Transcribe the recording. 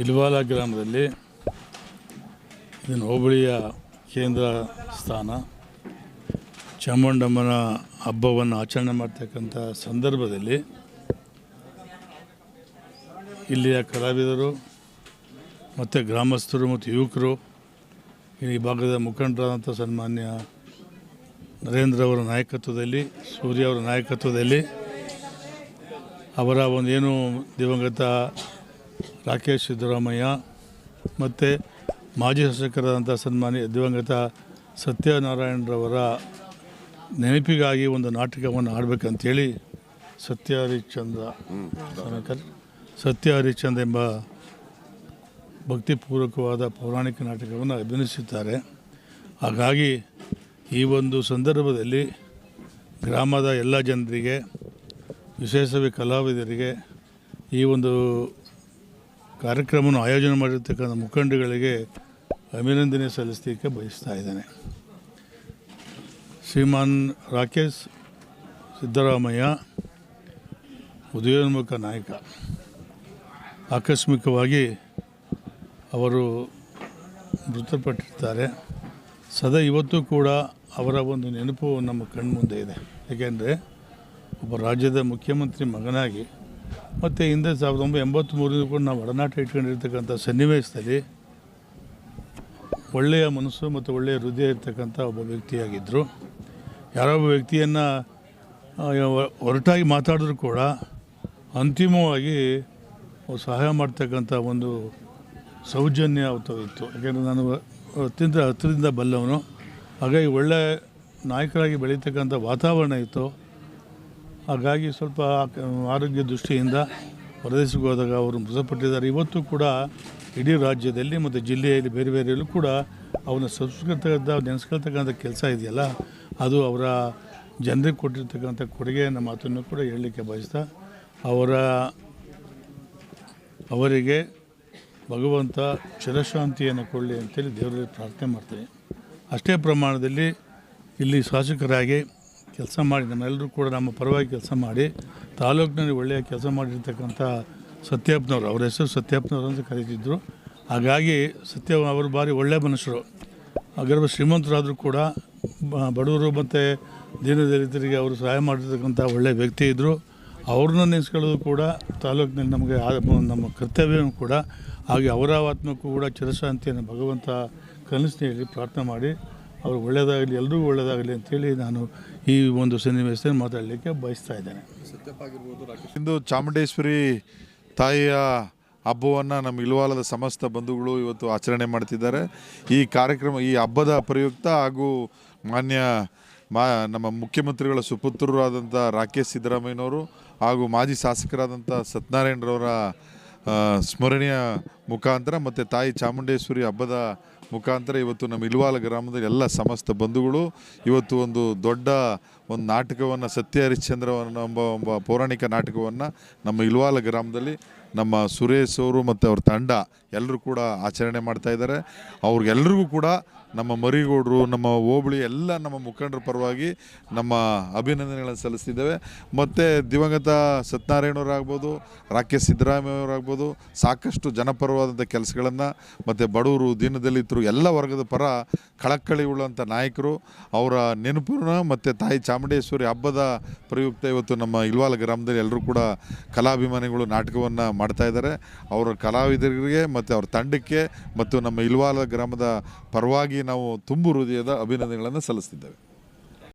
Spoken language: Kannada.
ಇಲ್ವಾಲ ಗ್ರಾಮದಲ್ಲಿ ಇದನ್ನು ಹೋಬಳಿಯ ಕೇಂದ್ರ ಸ್ಥಾನ. ಚಾಮುಂಡಮ್ಮನ ಹಬ್ಬವನ್ನು ಆಚರಣೆ ಮಾಡ್ತಕ್ಕಂಥ ಸಂದರ್ಭದಲ್ಲಿ ಇಲ್ಲಿಯ ಕಲಾವಿದರು ಮತ್ತು ಗ್ರಾಮಸ್ಥರು ಮತ್ತು ಯುವಕರು, ಈ ಭಾಗದ ಮುಖಂಡರಾದಂಥ ಸನ್ಮಾನ್ಯ ನರೇಂದ್ರ ಅವರ ನಾಯಕತ್ವದಲ್ಲಿ, ಸೂರ್ಯ ಅವರ ನಾಯಕತ್ವದಲ್ಲಿ ಅವರ ಒಂದೇನು ದಿವಂಗತ ರಾಕೇಶ್ ಸಿದ್ದರಾಮಯ್ಯ ಮತ್ತು ಮಾಜಿ ಶಾಸಕರಾದಂಥ ಸನ್ಮಾನ್ಯ ದಿವಂಗತ ಸತ್ಯನಾರಾಯಣರವರ ನೆನಪಿಗಾಗಿ ಒಂದು ನಾಟಕವನ್ನು ಆಡಬೇಕಂತೇಳಿ ಸತ್ಯ ಹರಿಶ್ಚಂದ್ರ ಸತ್ಯ ಹರಿಶ್ಚಂದ್ರ ಎಂಬ ಭಕ್ತಿಪೂರ್ವಕವಾದ ಪೌರಾಣಿಕ ನಾಟಕವನ್ನು ಅಭಿನಯಿಸುತ್ತಾರೆ ಹಾಗಾಗಿ ಈ ಒಂದು ಸಂದರ್ಭದಲ್ಲಿ ಗ್ರಾಮದ ಎಲ್ಲ ಜನರಿಗೆ, ವಿಶೇಷವೇ ಕಲಾವಿದರಿಗೆ ಈ ಒಂದು ಕಾರ್ಯಕ್ರಮವನ್ನು ಆಯೋಜನೆ ಮಾಡಿರ್ತಕ್ಕಂಥ ಮುಖಂಡಗಳಿಗೆ ಅಭಿನಂದನೆ ಸಲ್ಲಿಸಲಿಕ್ಕೆ ಬಯಸ್ತಾ ಇದ್ದೇನೆ. ಶ್ರೀಮಾನ್ ರಾಕೇಶ್ ಸಿದ್ದರಾಮಯ್ಯ, ಉದಯೋನ್ಮುಖ ನಾಯಕ. ಆಕಸ್ಮಿಕವಾಗಿ ಅವರು ಮೃತಪಟ್ಟಿರ್ತಾರೆ. ಸದಾ ಇವತ್ತು ಕೂಡ ಅವರ ಒಂದು ನೆನಪು ನಮ್ಮ ಕಣ್ಮುಂದೆ ಇದೆ. ಏಕೆಂದರೆ ಒಬ್ಬ ರಾಜ್ಯದ ಮುಖ್ಯಮಂತ್ರಿ ಮಗನಾಗಿ ಮತ್ತು ಹಿಂದೆ ಸಾವಿರದ ಒಂಬೈನೂರ ಎಂಬತ್ತ್ಮೂರರಿಂದ ಕೂಡ ನಾವು ಒಡನಾಟ ಇಟ್ಕೊಂಡಿರ್ತಕ್ಕಂಥ ಸನ್ನಿವೇಶದಲ್ಲಿ ಒಳ್ಳೆಯ ಮನಸ್ಸು ಮತ್ತು ಒಳ್ಳೆಯ ಹೃದಯ ಇರ್ತಕ್ಕಂಥ ಒಬ್ಬ ವ್ಯಕ್ತಿಯಾಗಿದ್ದರು. ಯಾರೋ ಒಬ್ಬ ವ್ಯಕ್ತಿಯನ್ನು ಹೊರಟಾಗಿ ಮಾತಾಡಿದ್ರು ಕೂಡ ಅಂತಿಮವಾಗಿ ಸಹಾಯ ಮಾಡ್ತಕ್ಕಂಥ ಒಂದು ಸೌಜನ್ಯ ಇತ್ತು. ಯಾಕೆಂದರೆ ನಾನು ಅತ್ಯಂತ ಹತ್ತಿರದಿಂದ ಬಲ್ಲವನು ಹಾಗಾಗಿ ಒಳ್ಳೆಯ ನಾಯಕರಾಗಿ ಬೆಳೀತಕ್ಕಂಥ ವಾತಾವರಣ ಇತ್ತು. ಹಾಗಾಗಿ ಸ್ವಲ್ಪ ಆರೋಗ್ಯ ದೃಷ್ಟಿಯಿಂದ ಪ್ರದೇಶಕ್ಕೆ ಹೋದಾಗ ಅವರು ಮೃತಪಟ್ಟಿದ್ದಾರೆ. ಇವತ್ತು ಕೂಡ ಇಡೀ ರಾಜ್ಯದಲ್ಲಿ ಮತ್ತು ಜಿಲ್ಲೆಯಲ್ಲಿ ಬೇರೆ ಬೇರೆಯಲ್ಲೂ ಕೂಡ ಅವನ ಸಂಸ್ಕೃತದ ನೆನೆಸ್ಕೊಳ್ತಕ್ಕಂಥ ಕೆಲಸ ಇದೆಯಲ್ಲ, ಅದು ಅವರ ಜನರಿಗೆ ಕೊಟ್ಟಿರ್ತಕ್ಕಂಥ ಕೊಡುಗೆಯನ್ನು ಮಾತನ್ನು ಕೂಡ ಹೇಳಲಿಕ್ಕೆ ಬಯಸ್ತಾ ಅವರ, ಅವರಿಗೆ ಭಗವಂತ ಚಿರಶಾಂತಿಯನ್ನು ಕೊಡಲಿ ಅಂತೇಳಿ ದೇವರಲ್ಲಿ ಪ್ರಾರ್ಥನೆ ಮಾಡ್ತೀನಿ. ಅಷ್ಟೇ ಪ್ರಮಾಣದಲ್ಲಿ ಇಲ್ಲಿ ಶಾಸಕರಾಗಿ ಕೆಲಸ ಮಾಡಿ, ನಮ್ಮೆಲ್ಲರೂ ಕೂಡ ನಮ್ಮ ಪರವಾಗಿ ಕೆಲಸ ಮಾಡಿ, ತಾಲೂಕಿನಲ್ಲಿ ಒಳ್ಳೆಯ ಕೆಲಸ ಮಾಡಿರ್ತಕ್ಕಂಥ ಸತ್ಯಪ್ಪನವರು, ಅವ್ರ ಹೆಸರು ಸತ್ಯಪ್ಪನವರು ಅಂತ ಕರೀತಿದ್ರು. ಹಾಗಾಗಿ ಸತ್ಯ ಅವರು ಭಾರಿ ಒಳ್ಳೆಯ ಮನುಷ್ಯರು. ಅಗರ್ಭ ಶ್ರೀಮಂತರಾದರೂ ಕೂಡ ಬಡವರು ಮತ್ತು ದೀನದಲಿತರಿಗೆ ಅವರು ಸಹಾಯ ಮಾಡಿರ್ತಕ್ಕಂಥ ಒಳ್ಳೆಯ ವ್ಯಕ್ತಿ ಇದ್ದರು ಅವ್ರನ್ನ ನೆನೆಸ್ಕೊಳ್ಳೋದು ಕೂಡ ತಾಲೂಕಿನಲ್ಲಿ ನಮಗೆ ನಮ್ಮ ಕರ್ತವ್ಯವೂ ಕೂಡ. ಹಾಗೆ ಅವರ ಆತ್ಮಕ್ಕೂ ಕೂಡ ಚಿರಶಾಂತಿಯನ್ನು ಭಗವಂತ ಕನಸಿನಲ್ಲಿ ಪ್ರಾರ್ಥನೆ ಮಾಡಿ ಅವ್ರಿಗೆ ಒಳ್ಳೆಯದಾಗಲಿ, ಎಲ್ರಿಗೂ ಒಳ್ಳೆಯದಾಗಲಿ ಅಂತೇಳಿ ನಾನು ಈ ಒಂದು ಸನ್ನಿವೇಶದಲ್ಲಿ ಮಾತಾಡಲಿಕ್ಕೆ ಬಯಸ್ತಾ ಇದ್ದೇನೆ. ಇಂದು ಚಾಮುಂಡೇಶ್ವರಿ ತಾಯಿಯ ಹಬ್ಬವನ್ನು ನಮ್ಮ ಇಲ್ವಾಲದ ಸಮಸ್ತ ಬಂಧುಗಳು ಇವತ್ತು ಆಚರಣೆ ಮಾಡ್ತಿದ್ದಾರೆ. ಈ ಕಾರ್ಯಕ್ರಮ, ಈ ಹಬ್ಬದ ಪ್ರಯುಕ್ತ ಹಾಗೂ ಮಾನ್ಯ ಮಾ, ನಮ್ಮ ಮುಖ್ಯಮಂತ್ರಿಗಳ ಸುಪುತ್ರರಾದಂಥ ರಾಕೇಶ್ ಸಿದ್ದರಾಮಯ್ಯನವರು ಹಾಗೂ ಮಾಜಿ ಶಾಸಕರಾದಂಥ ಸತ್ಯನಾರಾಯಣರವರ ಸ್ಮರಣೀಯ ಮುಖಾಂತರ ಮತ್ತು ತಾಯಿ ಚಾಮುಂಡೇಶ್ವರಿ ಹಬ್ಬದ ಮುಖಾಂತರ ಇವತ್ತು ನಮ್ಮ ಇಲ್ವಾಲ ಗ್ರಾಮದ ಎಲ್ಲ ಸಮಸ್ತ ಬಂಧುಗಳು ಇವತ್ತು ಒಂದು ದೊಡ್ಡ ಒಂದು ನಾಟಕವನ್ನು ಸತ್ಯ ಹರಿಶ್ಚಂದ್ರವನ್ನು ಎಂಬ ಒಬ್ಬ ಪೌರಾಣಿಕ ನಾಟಕವನ್ನು ನಮ್ಮ ಇಲ್ವಾಲ ಗ್ರಾಮದಲ್ಲಿ ನಮ್ಮ ಸುರೇಶ್ ಅವರು ಮತ್ತು ಅವ್ರ ತಂಡ ಎಲ್ಲರೂ ಕೂಡ ಆಚರಣೆ ಮಾಡ್ತಾಯಿದ್ದಾರೆ ಇದ್ದಾರೆ. ಅವ್ರಿಗೆಲ್ರಿಗೂ ಕೂಡ ನಮ್ಮ ಮರಿಗೌಡರು, ನಮ್ಮ ಹೋಬಳಿ ಎಲ್ಲ ನಮ್ಮ ಮುಖಂಡರ ಪರವಾಗಿ ನಮ್ಮ ಅಭಿನಂದನೆಗಳನ್ನು ಸಲ್ಲಿಸ್ತಿದ್ದೇವೆ. ಮತ್ತು ದಿವಂಗತ ಸತ್ಯನಾರಾಯಣವರಾಗ್ಬೋದು, ರಾಕೇಶ್ ಸಿದ್ದರಾಮಯ್ಯವರಾಗ್ಬೋದು, ಸಾಕಷ್ಟು ಜನಪರವಾದಂಥ ಕೆಲಸಗಳನ್ನು ಮತ್ತು ಬಡವರು ದೀನದಲಿತರು ಎಲ್ಲ ವರ್ಗದ ಪರ ಕಳಕಳಿ ಉಳ್ಳಂಥ ನಾಯಕರು, ಅವರ ನೆನಪನ್ನು ಮತ್ತು ತಾಯಿ ಚಾಮುಂಡೇಶ್ವರಿ ಹಬ್ಬದ ಪ್ರಯುಕ್ತ ಇವತ್ತು ನಮ್ಮ ಇಲ್ವಾಲ ಗ್ರಾಮದಲ್ಲಿ ಎಲ್ಲರೂ ಕೂಡ ಕಲಾಭಿಮಾನಿಗಳು ನಾಟಕವನ್ನು ಮಾಡ್ತಾ ಇದ್ದಾರೆ. ಅವರ ಕಲಾವಿದರಿಗೆ ಮತ್ತು ಅವ್ರ ತಂಡಕ್ಕೆ ಮತ್ತು ನಮ್ಮ ಇಲ್ವಾಲ ಗ್ರಾಮದ ಪರವಾಗಿ ನಾವು ತುಂಬು ಹೃದಯದ ಅಭಿನಂದನೆಗಳನ್ನು ಸಲ್ಲಿಸ್ತಿದ್ದೇವೆ.